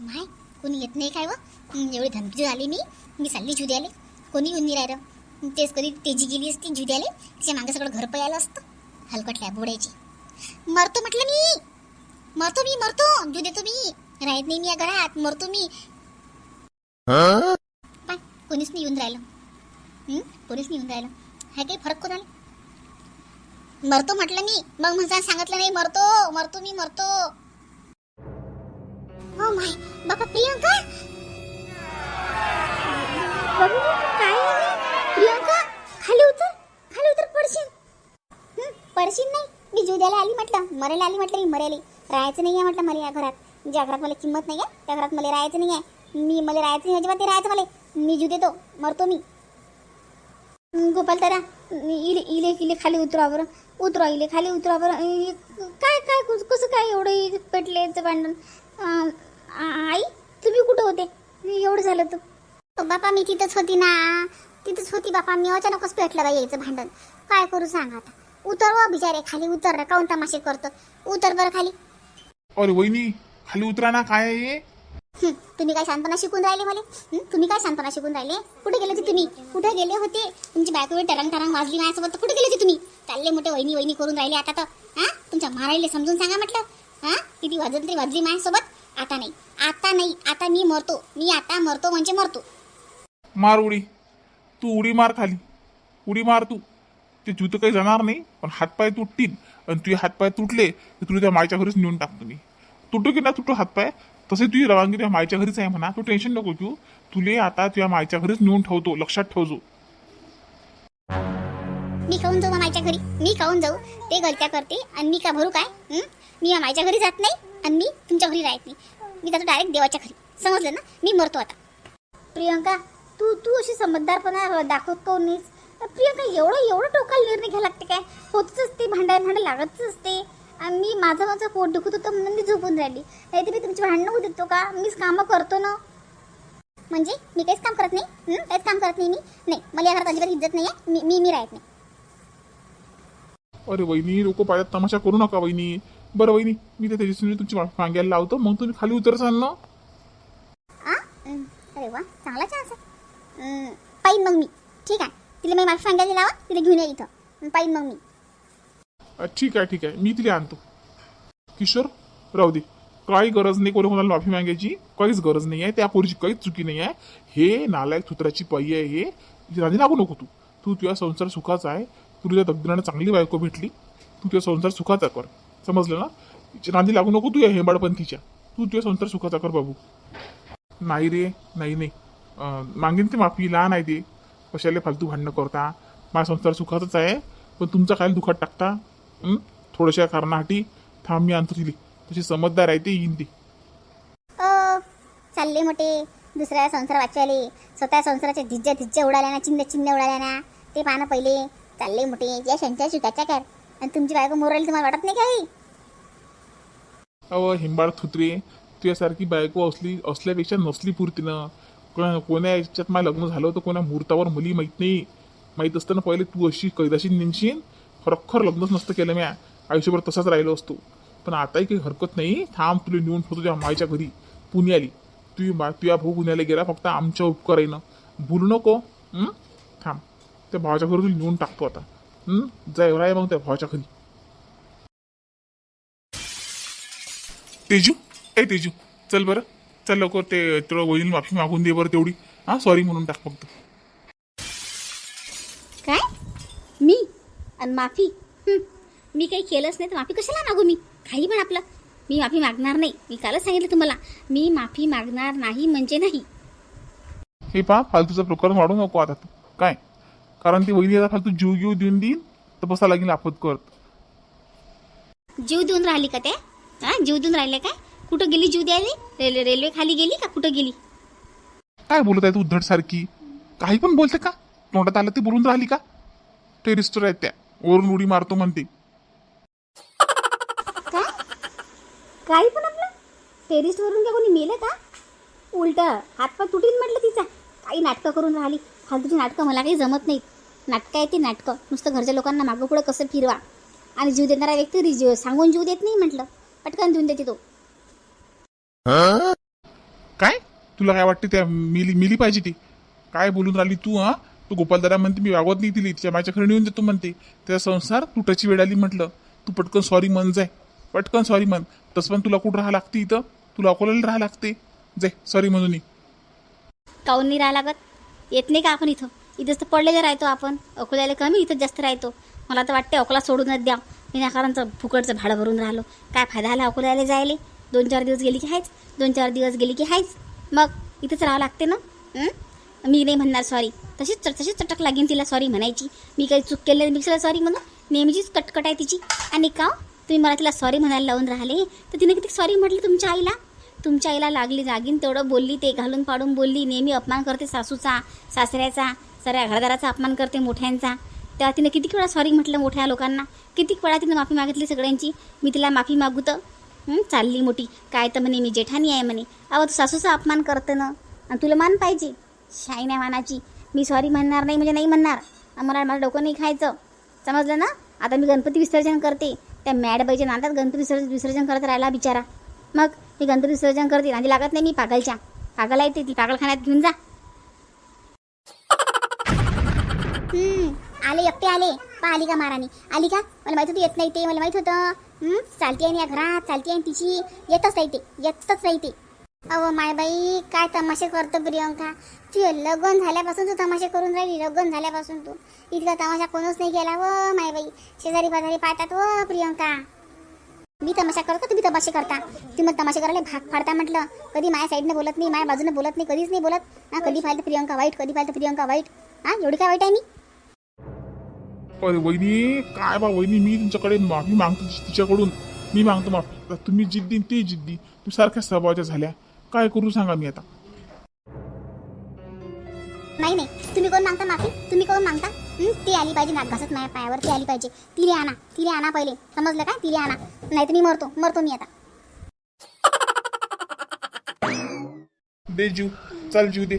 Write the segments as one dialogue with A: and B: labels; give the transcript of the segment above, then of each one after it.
A: नाही कोणी येत नाही काय व? एवढी धमकी झाली मी मी चालली जीव कोणी येऊन नाही राहिलं तेच कधी तेजी गेली असती जीव द्यायला तिच्यामागे सगळं घर पयायला असतं. हलकटल्या बोडायची. मरतो म्हटलं मी. मरतो मी मरतो. जीव देतो मी. राहत नाही मी या घरात. मरतो मी. पाय कोणीच नाही येऊन राहिलं. कोणीच नाही येऊन राहिलं. हाय काही फरक कोणाला? मरतो म्हटलं मी. मग म्हणजे सांगितलं नाही मरतो मरतो मी मरतो. हो माय बाबा प्रियंका बाबू काय आहे? प्रियंका खाली उतर खाली उतर पडशील हं, पडशील नाही मी जुद्याला आली म्हटलं मरायला आली म्हटलं मी मरायला राहायचं नाही आहे म्हटलं मला या घरात ज्या घरात मला किंमत नाही आहे त्या घरात मला राहायचं नाही आहे मी मला राहायचं नाही अजिबात ते राहायचं मला मी जू देतो मरतो मी गोपाल तारा इले इले इले खाली उतरा बरं उतरा इले खाली उतरा बरं इ- काय काय कसं काय एवढं इ- पेटले भांडण आई तुम्ही कुठं होते? एवढं झालं तर. बापा मी तिथंच होती ना. तिथंच होती बापा. मी अचानकच पेटलं बाई यायचं भांडण? काय करू सांग आता? उतर व बिचारे खाली उतर ना. काऊन तमाशे करतो? उतर बरं खाली.
B: अरे वहिनी खाली उतरा ना. काय आहे हे?
A: हं, तुम्ही काय शांतपणा शिकून राहिले मला? हं, तुम्ही काय शांतपणा शिकून राहिले? कुठे गेले होते तुम्ही? कुठे गेले होते? तुमची बायको टरंग टरंग वाजली माझ्यासोबत. कुठे गेले होते तुम्ही? चालले मोठे वहिनी वहिनी करून राहिले आता तर. हा? तुमच्या मारायले समजून सांगा म्हटलं. हा? किती वाजत तरी वाजली माझ्यासोबत? आता नाही. आता नाही. आता मी मरतो. मी आता मरतो म्हणजे मरतो.
B: मार उडी. तू उडी मार खाली. उडी मार तू. ते जूत काही जाणार नाही पण हातपाय तुटतील. आणि तुझे हातपाय तुटले तर तुला त्या मायच्या घरीच नेऊन टाकतो मी. तुटू की ना तुटू हातपाय तसे तुझी रवानगी त्या मायच्या घरीच आहे म्हणा. तू टेन्शन नको घेऊ. तुले आता तुझ्या मायच्या घरीच नेऊन ठेवतो. लक्षात ठेवतो
A: मी खाऊन जाऊ मामाच्या घरी? मी खाऊन जाऊ. ते गलत्या करते. आणि मी का भरू काय? मी मामाच्या घरी जात नाही आणि मी तुमच्या घरी राहत नाही. मी जातो डायरेक्ट देवाच्या घरी. समजलं ना? मी मरतो आता. प्रियंका तू तू अशी समजदारपणा दाखवत काऊन नाहीस? प्रियंका एवढं एवढं टोकाला निर्णय घ्यायला लागते काय? होतच असते भांडायला भांडण लागतच असते. आणि मी माझं माझं पोट दुखत होतं म्हणून मी झोपून राहिली. नाहीतरी तुमची भांडणं होत देतो का? मीच कामं करतो ना? म्हणजे? मी काहीच काम करत नाही? हं? काहीच काम करत नाही मी? नाही. मला या घरात अजिबात इज्जत नाही आहे मी मी मी राहत नाही.
B: अरे वहिनी लोक पायात तमाशा करू नका वहिनी. बरं वहिनी मी ते त्याच्याशी तुमची मांग्याला लावतो मग तुम्ही खाली उतरसाल ना
A: आ? अं, अरे वा चांगला चान्स आहे अं, पाहीन मग मी. ठीक आहे. तिला मी माझ्या सांगायला लावा तिला घेऊन या इथं. अं, पाहीन मग मी.
B: अ, ठीक आहे ठीक आहे. मी तिला आणतो. किशोर राहू दे. काही गरज नाही कोणी कोणाला माफी मागायची काहीच गरज नाही आहे. त्या पोरीची काहीच चुकी नाही आहे. हे नालायक सुत्राची पई आहे हे. नादी लागू नको तू. तू तुझ्या संसार सुखाचा आहे. तुला त्या दगदनानं चांगली बायको भेटली तू तुझ्या संसार सुखाचा कर. समजलं ना? हिच्या लागू नको तू या हेंबाडपंथीच्या. तू तुझ्या संसार सुखाचा कर बाबू. नाही रे नाही नाही. अं, मागेन ते माफी लहान आहे ते. कशाला फालतू भांडणं करता? माझा संसार सुखाचाच आहे पण तुमचा काय दुखात टाकता? हं? थोड्याशा कारणासाठी थांब मी आणतो तिली. तशी समजदार आहे ते येईन ती.
A: अ, चालले मोठे. दुसऱ्या संसार वाचवायले स्वतः संसाराच्या धिज्जा धिज्जा उडाल्या ना चिन्ह चिन्ह उडाल्या ना ते पाहणं पहिले. चालले मोठे. या शंच्या शिकाच्या कर. आणि तुमची बायको मोरायला तुम्हाला वाटत नाही काही?
B: अव हिंबाळ थुत्रे तुझ्यासारखी बायको असली असल्यापेक्षा नसली पुरतीनं. कोणा कोण्या याच्यात माझं लग्न झालं होतं कोणा मुहूर्तावर मुली माहीत नाही. माहीत असताना पहिले तू अशी कैदाशी नेमशील खरोखर लग्नच नसतं केलं म्या. आयुष्यभर तसाच राहिलो असतो. पण आताही काही हरकत नाही. थांब तुला नेऊन ठेवतो तुझ्या मायच्या घरी. पुण्याली. तुझी मा तुझ्या भाऊ पुण्याला गेला फक्त आमच्या उपकारानं. भूलू नको थांब. त्या भावाच्या घरी तुला नेऊन टाकतो आता. हं? जा एवढा आहे मग त्या भावाच्या घरी तेजू ए तेजू चल बरं. चल लवकर ते तुला वहिनी माफी मागून दे बरं तेवढी. हा सॉरी म्हणून टाक फक्त.
A: काय? मी? आणि माफी? हं, मी काही केलंच नाही तर माफी कशाला मागू मी? काही पण आपलं. मी माफी मागणार नाही. मी कालच सांगितलं तुम्हाला. मी माफी मागणार नाही म्हणजे नाही.
B: हे पहा फालतूचा प्रकार वाढू नको आता. तू काय? कारण ती वहिनी आता फालतू जीव घेऊ देऊन देईन? तर बसा लागेल आपत करत.
A: जीव देऊन राहिली का त्या हा जीव देऊन राहिले काय? कुठं गेली जीव द्यायला? रेल्वे रेल्वे खाली गेली का कुठं गेली?
B: काय बोलत आहे तू उद्धट सारखी? काही पण बोलते का? तोंडात आलं ते बोलून राहिली का? टेरिस्टर आहेत त्या. वरून उडी मारतो म्हणते.
A: काय काही पण आपलं? टेरिसवरून का कोणी मेलं का? उलट. हातपाय तुटीन म्हटलं तिचा. काही नाटकं करून राहिली. फालतूची नाटकं मला काही जमत नाहीत. नाटकं आहे ती नाटकं. नुसतं घरच्या लोकांना मागं पुढं कसं फिरवा? आणि जीव देणारा व्यक्ती रि- जीव सांगून जीव देत नाही म्हटलं. पटकन देऊन देते तो.
B: तुला काय वाटते त्या मिली मिली पाहिजे ती? काय बोलून राहिली तू हा? तू गोपालदादा म्हणते मी वागवत नाही दिली तिच्या माझ्या घरी नेऊन देतो म्हणते. त्या संसार तुटाची वेळ आली म्हटलं. तू पटकन सॉरी म्हण जाय. पटकन सॉरी म्हण. तसं पण तुला कुठं राहा लागते इथं? तुला अकोल्याला राहा लागते. जाय सॉरी म्हणून.
C: काऊन नाही राहा लागत? येत नाही का आपण इथं? इथेच तर पडलेले राहतो आपण. अकोल्याला कमी इथं जास्त राहतो. मला तर वाटते अकोला सोडूनच द्या. विनाकारणचं फुकटचं भाडं भरून राहिलो. काय फायदा आला अकोल्याला जायले? दोन चार दिवस गेली की हायच दोन चार दिवस गेली की हायच मग इथंच राहावं लागते ना? मी नाही म्हणणार सॉरी तशीच तशीच चटक लागेल तिला सॉरी म्हणायची. मी काही चूक केली नाही सॉरी म्हणून. नेहमीचीच कटकट आहे तिची. आणि का? हो? तुम्ही मला तिला सॉरी म्हणायला लावून राहिले. तर तिने किती सॉरी म्हटली तुमच्या आईला? तुमच्या आईला लागली जागीन तेवढं बोलली ते घालून पाडून बोलली. नेहमी अपमान करते सासूचा सासऱ्याचा. सगळ्या घरदाराचा अपमान करते मोठ्यांचा. तेव्हा तिने किती वेळा सॉरी म्हटलं मोठ्या लोकांना? किती वेळा तिने माफी मागितली सगळ्यांची? मी तिला माफी मागू तर? चालली मोठी. काय तर म्हणे मी जेठानी आहे म्हणे. अहो तू सासूचा अपमान करते ना? आणि तुला मान पाहिजे. शाई नाही मानाची. मी सॉरी म्हणणार नाही म्हणजे नाही म्हणणार. मला मला डोकं नाही खायचं. समजलं ना? आता मी गणपती विसर्जन करते. त्या मॅडबाईच्या नांदात गणपती विसर्जन विसर्जन करत राहिला बिचारा. मग मी गणपती विसर्जन करते. नांदी लागत नाही मी पागलच्या. पागल आहे ते. ती पागलखान्यात घेऊन जा.
A: हम्म, आले एकटे आले. पा आली का महाराणी आली का मला माहीत होती येत नाही ते मला माहीत होतं. हम्म, चालती आहे ना या घरात चालते आहे तिची. येतच राहते येतच राहते अहो मायबाई काय तमाशे करतो प्रियंका? तू लग्न झाल्यापासून तू तमाशे करून राहिली लग्न झाल्यापासून तू. इतका तमाशा कोणच नाही केला हो, व मायबाई शेजारी पाजारी पाहतात व प्रियंका. मी तमाशा करतो तुम्ही तमाशे करता. तुम्ही मग तमाशे करायला भाग फाडता म्हटलं. कधी माझ्या साईडने बोलत नाही माझ्या बाजूने बोलत नाही कधीच नाही बोलत. ना कधी पाहिलं तर प्रियंका वाईट कधी पाहिलं तर प्रियंका वाईट. हा एवढी काय वाईट आहे मी?
B: अरे वहिनी. काय बा वहिनी मी तुमच्याकडे माफी मागतो ति- तिच्याकडून मी मागतो माफी. तुम्ही जिद्दी ते जिद्दी. तुम्ही सारख्या स्वभावाच्या झाल्या. काय करू सांगा मी आता?
A: नाही नाही. तुम्ही कोण मागता माफी? तुम्ही कोण मागता? ती आली पाहिजे नाक घासत माझ्या पायावर. ती आली पाहिजे. तिले आणा. तिले आणा पहिले. समजलं का तिले आणा. नाही तर मी मरतो. मरतो मी आता.
B: दे जीव. चाल जीव दे.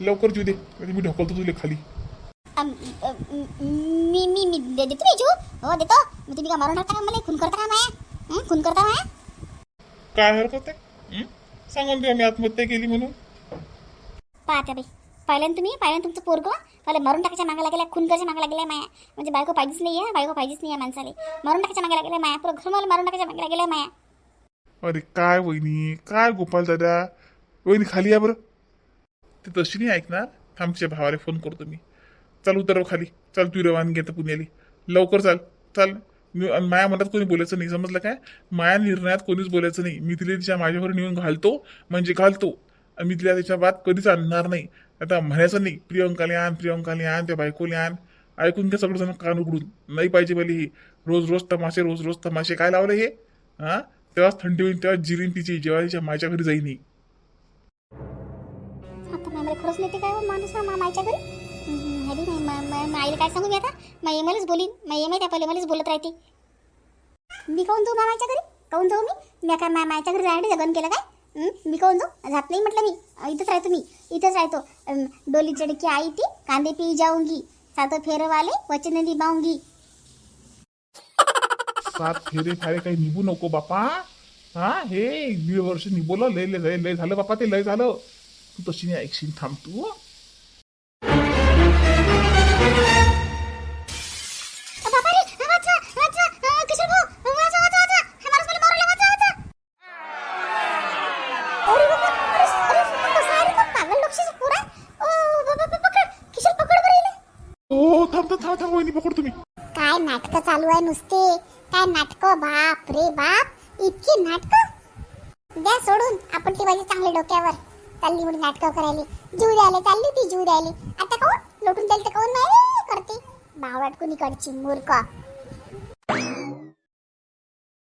B: लवकर जीव दे. मी ढकलतो तुला खाली.
A: अम, अ, मी मी मी दे- देतो जीव. हो देतो. मग तुम्ही का मारून टाकता का मला? खून करता का माया? हं? खून करता माया?
B: काय हरकत आहे? सांगून द्या मी आत्महत्या केली म्हणून?
A: पाहत्या बाई. पाहिलं ना तुम्ही? पाहिलं ना तुमचं पोरगं? मला मारून टाकायच्या मागायला गेल्या खून करायच्या मागायला गेल्या माया. म्हणजे बायको पाहिजेच नाही आहे बायको पाहिजेच नाही आहे माणसाले. मारून टाकायच्या मागायला गेल्या माया. पुरं घर मला मारून टाकायच्या मागायला गेल्या माया.
B: अरे काय वहिनी? काय गोपाल दादा? वहिनी खाली या बरं. ते तशी नाही ऐकणार. थांब तिच्या भावाला फोन करतो मी. चाल उतरव खाली. चाल तू रवानगी घेतं पुण्याली. लवकर चाल. चाल. मी- आणि माया मनात कोणी बोलायचं नाही. समजलं काय? माया निर्णयात कोणीच बोलायचं नाही. मी तिला तिच्या माझ्यावर नेऊन घालतो म्हणजे घालतो. आणि मी तिला त्याच्या बात कधीच आणणार नाही. आता म्हणायचं नाही प्रियंकाले आण प्रियंकाले आण त्या बायकोले आण. ऐकून घ्या सगळं जण कान उघडून. नाही पाहिजे पहिले हे. रोज रोज तमाशे रोज रोज तमाशे. काय लावले हे? हा? तेव्हाच थंडी होईल तेव्हा जिरीन तिची. जेव्हा तिच्या माझ्या घरी जाईन ही.
A: आता खरंच नाही काय हो? माणूस हा घरी? हम्म, नाही आईला काय सांगू मी आता? माई मलाच बोलीन. माई माहिती पहिले मलाच बोलत राहते. मी काऊन जाऊ मामाच्या घरी? काऊन जाऊ मी? मी काय मामाच्या घरी जायसाठी जगन केलं काय? मी काऊन जाऊ? जात नाही म्हटलं मी. इथंच राहतो मी. इथंच राहतो. डोली चढकी आई ती कांदे पी जाऊंगी. सात फेरवाले वचन निभाऊंगी.
B: सात फेरे फारे काही निभू नको बापा. हा हे दीड वर्ष निभवलं. लय लय लय झालं बापा ते लय झालं. तू तशी नाही ऐकशील थांब तू.
A: चालू आहे नुसते. काय नाटकं? बाप रे बाप. इतकी नाटकं? द्या सोडून. आपण ती माझी चांगली डोक्यावर चालली म्हणून नाटकं करायली. जीव द्यायला चालली ती जीव द्यायली. आता कोण? लोटून द्यायला तर कोण नाही करते. बावट कुणी कडची मूर्ख.